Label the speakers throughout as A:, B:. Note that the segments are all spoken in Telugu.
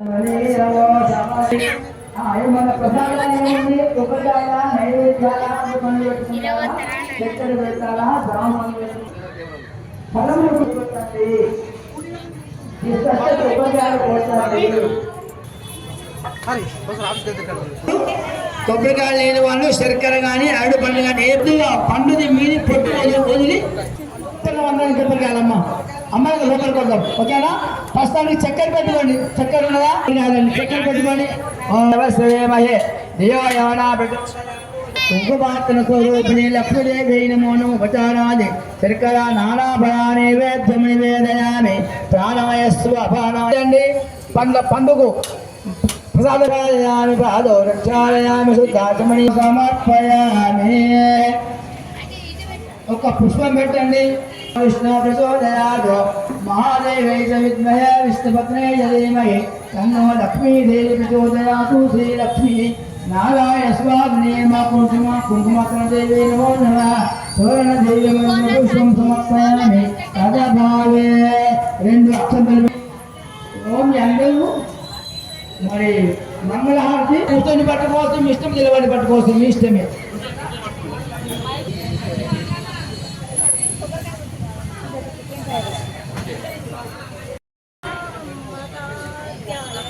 A: మన ప్రసాదాలు ఉపచార నైవేద్యాల చక్కెర పెట్టాలా బ్రాహ్మణులు ఫలములు పెట్టండి కొబ్బరికాయలు లేని వాళ్ళు శర్కర కానీ అరడు పండు కానీ ఏదో ఆ పండుది మీది పొట్టు చేద్దాం ఓకేనా? ఫస్ట్ ఓకేనా చక్కెర పెట్టుకోండి. చక్కెర ఉన్నదా? కాదండి చక్కెర పెట్టుకోండి. ఓం ఉపచారాది శర్కర నానాభయా నైవేద్యం నివేదయామి ప్రాణమయస్సు అపానయండి పండ్ల పండుగ. ప్రసాదయామి పాదో రక్షాలయామి శుద్ధాచమణి సమర్పయామి. ఒక పుష్పం పెట్టండి. విష్ణు ప్రచోదయాదు మహాదేవై చ విద్మహే విష్ణుపత్నే ధీమహి తన్నో లక్ష్మీదేవి ప్రచోదయాతు శ్రీలక్ష్మి నారాయణ స్వామినే మా కుంకుమ కుంకుమత్ర నమో నమ సువర్ణ దేవి పుష్పం సమర్పయామి తదభావే రెండు అక్షంతలు ఓం అందరూ మరి మంగళహారతి కూర్చొని పట్టుకోవచ్చు మీ ఇష్టం నిలబడి పట్టుకోవచ్చు మీ ఇష్టమే.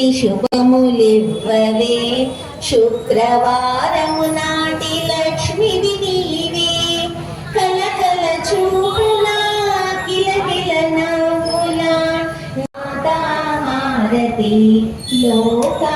B: మాదేవి శుభములివ్వవే శుక్రవారము నాటి లక్ష్మిది నీవే. కలకల చూపులా కిలకిల నవ్వులా మాతామారతి లోకా